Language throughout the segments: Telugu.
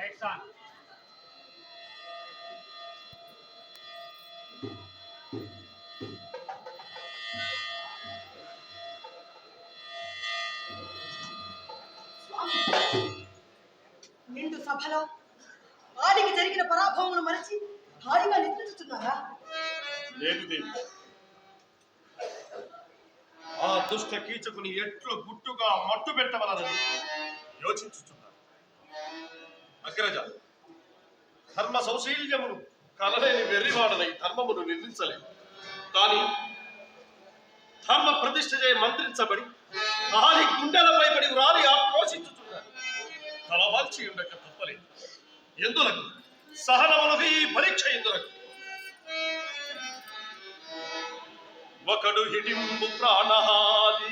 లైట్స్ ఆన్ నిండు సభలో ఆడికి జరిగిన పరాభవమును మరచి హాయిగా నిద్రించుతున్నారా? లేదు దేవి. ఆ దుష్ట కీచకుని ఎట్లు గుట్టుగా మట్టు పెట్టవలనని యోచించుచున్నాను. అగ్రజ. ధర్మ సౌశీల్యమును కలలేని వెర్రివాడనై ధర్మమును నిర్మించలేదు కానీ ధర్మ ప్రతిష్ఠ చేయ మంత్రించబడి ఆది గుండెలపై పడి రాలి ఆక్రోశించుతున్నారు తలవాల్చి ఉండక తప్పలేదు ఎందులకు? సహనములకు ఈ పరీక్ష ఎందులకు? ఒకడు హిడింబు ప్రాణహాది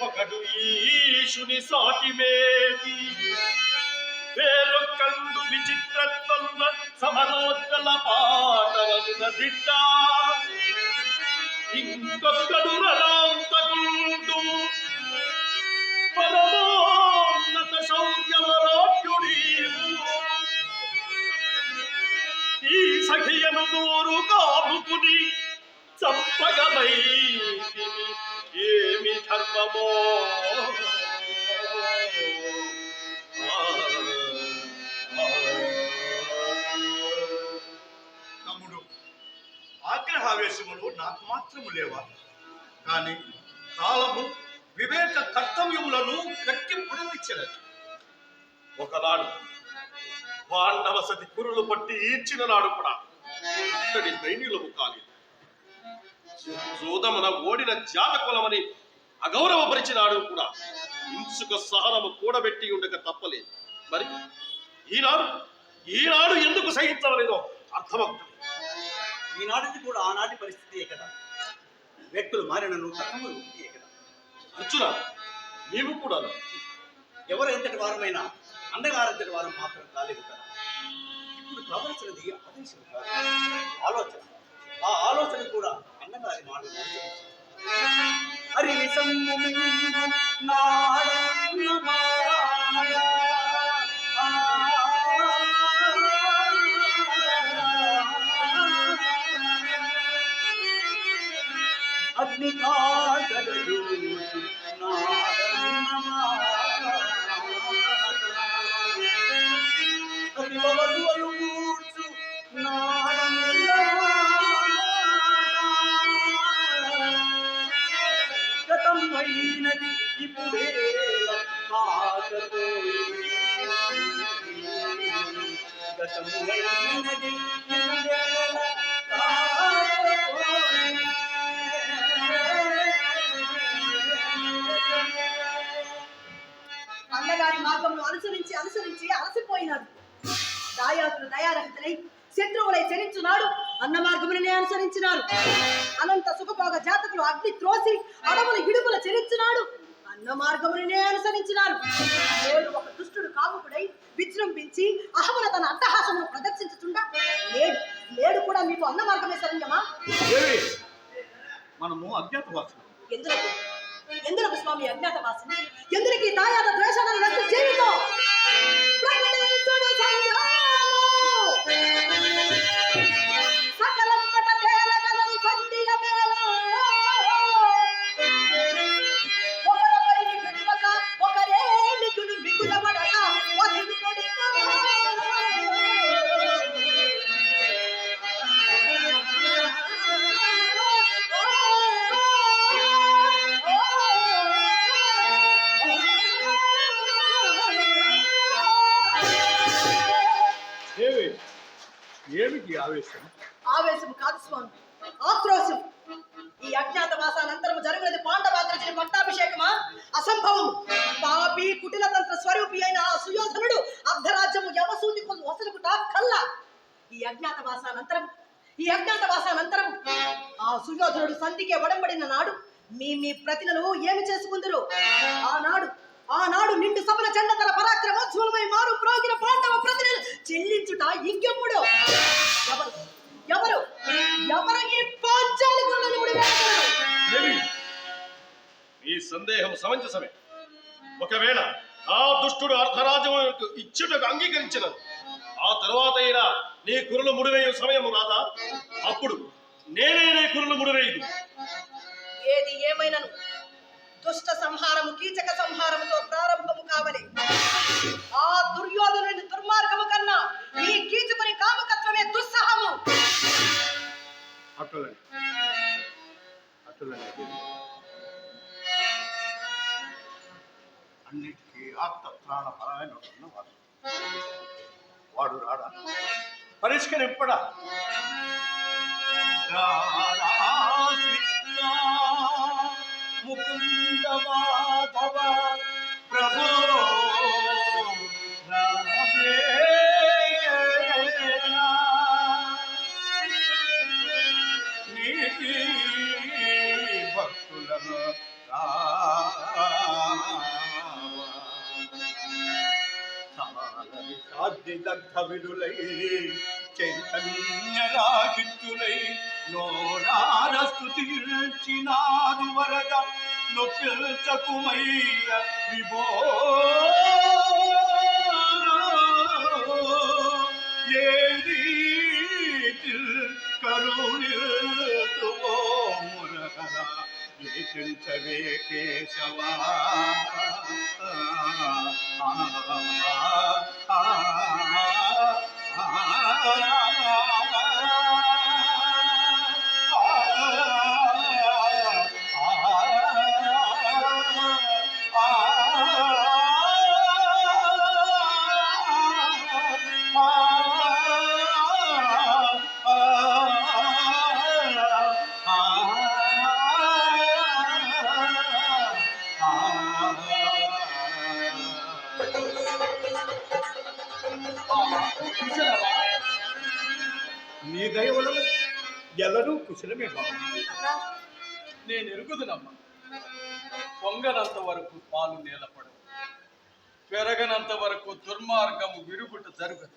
ఒకడు ఈశుని సాటిమేది వేరొకండు విచిత్రత్వంద సమరోజ్వల పాటవలున దిట్ట. ఇంకొక్కడు రణాంతకుండు పరమోన్నత శౌర్యవరాట్యుడీవు ఈ సఖియను దూరు కాపుకుని చంపగలై మాత్రము లేవా? కానీ కాలము వివేక కర్తవ్యములను కట్టి పుడవిచ్చినది ఒకనాడు పాండవ సతి కురులు పట్టి ఈడ్చిన నాడు కూడా ఇక్కడి దైన్యులము కాలేదు. జోదమున ఓడిన జాతకులమని అగౌరవపరిచినాడు కూడా ఇంచుక సహనము కూడబెట్టి ఉండక తప్పలేదు. మరి ఈనాడు ఈనాడు ఎందుకు సహించవలేదో అర్థమవుతుంది. ఈనాటిది కూడా ఆనాటి పరిస్థితియే కదా. వ్యక్తులు మారినను తత్వములు ఒకటియే నీవు కూడా ఎవరు ఎంతటి వారమైనా అన్నగారంతటి వారం మాత్రం కాలేదు కదా. ఇప్పుడు కావలసినది ఆదేశం కాదు ఆలోచన. ఆ ఆలోచన కూడా అన్నగారి మాట హరి అగ్నికాచలు గతమైనది ఇప్పుడే గతమైనది అన్నగారి మార్గమును అనుసరించి అనుసరించి అలసిపోయినాడు. దాయాదులు దయారహితులై శత్రువులై చరించున్నాడు అన్న మార్గములనే అనుసరించినాడు. అనంత సుఖభోగ జాతకులు అగ్ని త్రోసి అడవుల ఇడుగుల చరించున్నాడు అన్న మార్గములనే అనుసరించినారు. నేడు ఒక దుష్టుడు కాముకుడై విజృంభించి అహమున తన అట్టహాసమును ప్రదర్శించుచుండా. నేడు నేడు కూడా మీకు అన్న మార్గమే శరణ్యమా? దేవి మనము అజ్ఞాతవాసులు. ఎందులకు? ఎందులకు స్వామి అజ్ఞాతవాసి ఎందుకు ఈ దాయాద ద్వేషాలను రద్దు జీవితం? ఆవేశం. ఆవేశం కాదు స్వామి. ఆక్రోశం. ఈ అజ్ఞాతవాసానంతరము జరిగినది పాండవాగ్రజుని పట్టాభిషేకమా? అసంభవం పాపి కుటిల తంత్ర స్వరూపి అయిన ఆ సుయోధనుడు అర్ధరాజ్యము యమసూది కొందు వసలుకుట కల్లా ఈ అజ్ఞాతవాసానంతరం ఈ అజ్ఞాతవాసానంతరం ఆ సుయోధనుడు సంధికే వడంబడిన నాడు మీ మీ ప్రతినలు ఏమి చేసుకుందరు? ఆనాడు ఆనాడు నిండు సభల చండతల పరాక్రమోజ్వలమై మారు ప్రోగిన పాండవ ప్రతినిధులు చెల్లించుట ఇంకెప్పుడు ఎవరు? ఎవరు? ఎవరు ఈ పాంచాలి ఈ సందేహం సమంజసమే. ఒకవేళ ఆ దుష్టుడు అర్ధరాజ్యములకు ఇచ్చుటకు అంగీకరించిన ఆ తర్వాత అయినా నీ కురులు ముడివేయు సమయం రాదా? అప్పుడు నేనే నీ కురులు ముడివేయదు ఏది ఏమైనను? దుష్ట సంహారము కీచక సంహారముతో ప్రారంభము కావాలి. ఆ దుర్యోధనుని దుర్మార్గము కన్నా ఈ కీచుకుని కామకత్వమే దుస్సహము. అన్నిటికీ ఆప్త ప్రాణ పరాయణ వాడు రాడా? పరిష్కరింపడా? రాధా కృష్ణ. ముకుంద మాధవ ప్రభు రామేణ భక్తులను సాధ్య దగ్ధ విడులై చైతన్య స్థుతిర్చినారు వరద నొప్పిల్చకుమయ్య విభో ఏ రీతిల్ కరుణిల్తువో మురహర ఏకించవే కేశవా నీ దయ వలన ఎల్లరూ కుశలమే బాబు నేను ఎరుగుదునమ్మా పొంగనంత వరకు పాలు నేలపడవు. పెరగనంత వరకు దుర్మార్గము విరుగుట జరుగదు.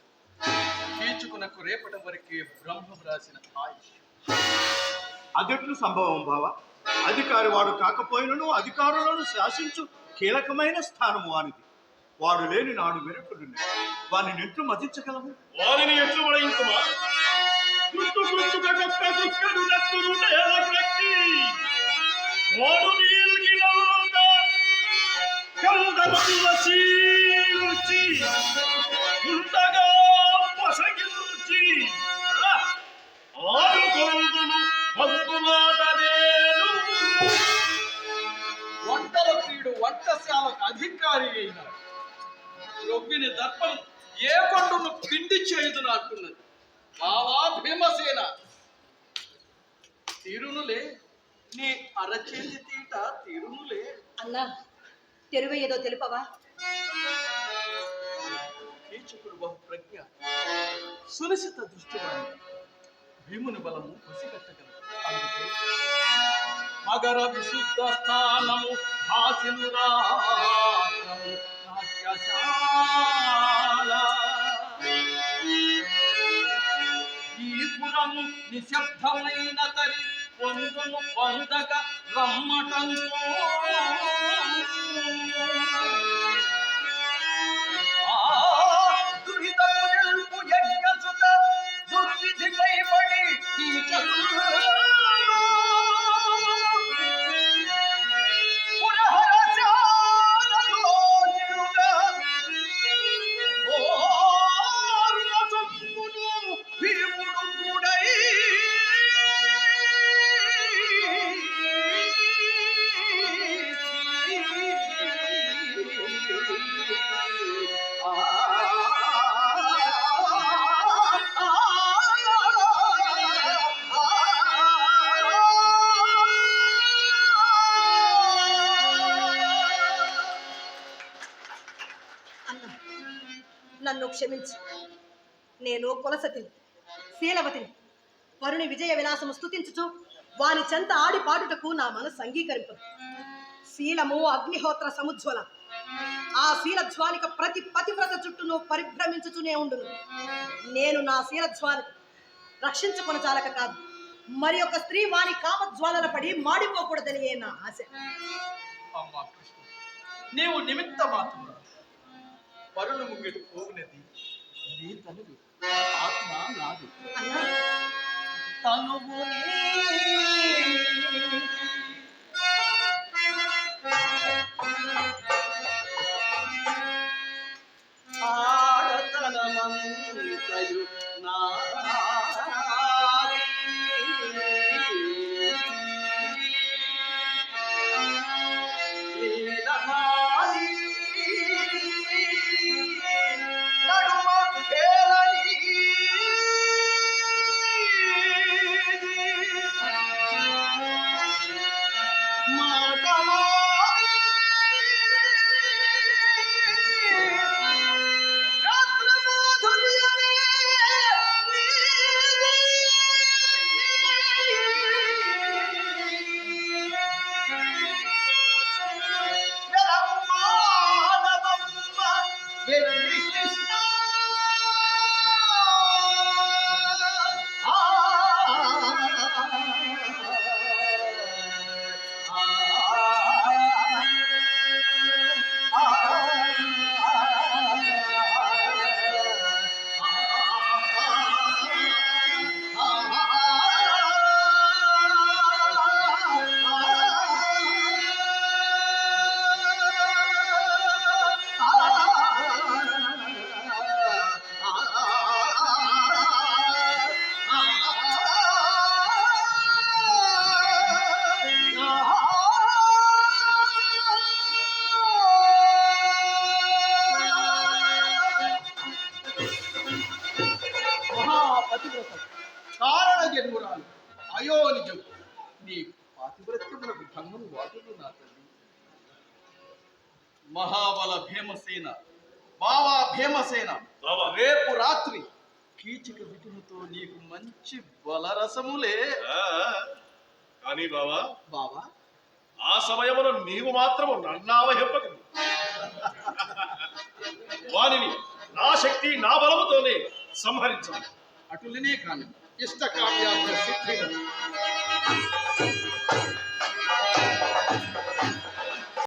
తీర్చుకునకు రేపటి వరకే బ్రహ్మం రాసిన ఆయుష్. అదెట్లు సంభవం బావ? అధికారి వాడు కాకపోయినను అధికారులను శాసించు కీలకమైన స్థానము అనిది వాడు లేని నాడు వెనుకడు వాని నెట్లు మతించగలము వారిని ఎట్లు వడయించుమా వాడు నీల్గినంత కందమతుల సీల్చి ఉండగా పొసగిల్చి ఆడుకొందును పంతులాటనేను వంటల ప్రియుడు వంటశాలకు అధికారి అయినాడు. రొబ్బిని దర్పం ఏ పండును పిండి చేయుదును అంటున్నది? బావా భీమసేన. తీరునులే నీ అరచేతి తీట తీరునులే. అన్నా తెరువు ఏదో తెలుపవా? కీచకుడు బహు ప్రజ్ఞ సునిశిత దృష్టివాణి. భీముని బలము అందుకే మగర విశుద్ధ స్థానము నాట్యశాల ఈ పురము నిశ్శబ్దమైన తరి పొందును పొందక రమ్మటంతో. క్షమించి. నేను కులసతిని శీలవతిని వరుణి విజయ విలాసము స్తుతించుచు వాని చెంత ఆడి పాడుటకు నా మనసు అంగీకరింపు శీలము అగ్నిహోత్ర సముజ్వల. ఆ శీలధ్వానిక ప్రతి పతివ్రత చుట్టూను పరిభ్రమించుచునే ఉండును. నేను నా శీలధ్వాని రక్షించుకొన చాలక కాదు. మరి ఒక స్త్రీ వాని కామజ్వాలన పడి మాడిపోకూడదని నా ఆశ? నీవు నిమిత్త మాత్రం పరులు ముంగిటి పోగునది నీ తనువు ఆత్మ నాది. అన్నా విటులతో నీకు మంచి బలరసములే. ఆ, కానీ బావా బావా? ఆ సమయమున నీవు మాత్రము నన్నావహింపకు. వానిని నా శక్తి నా బలముతోనే సంహరించాలి అటులనే కాను ఇష్ట కావ్యార్థ సిద్ధి.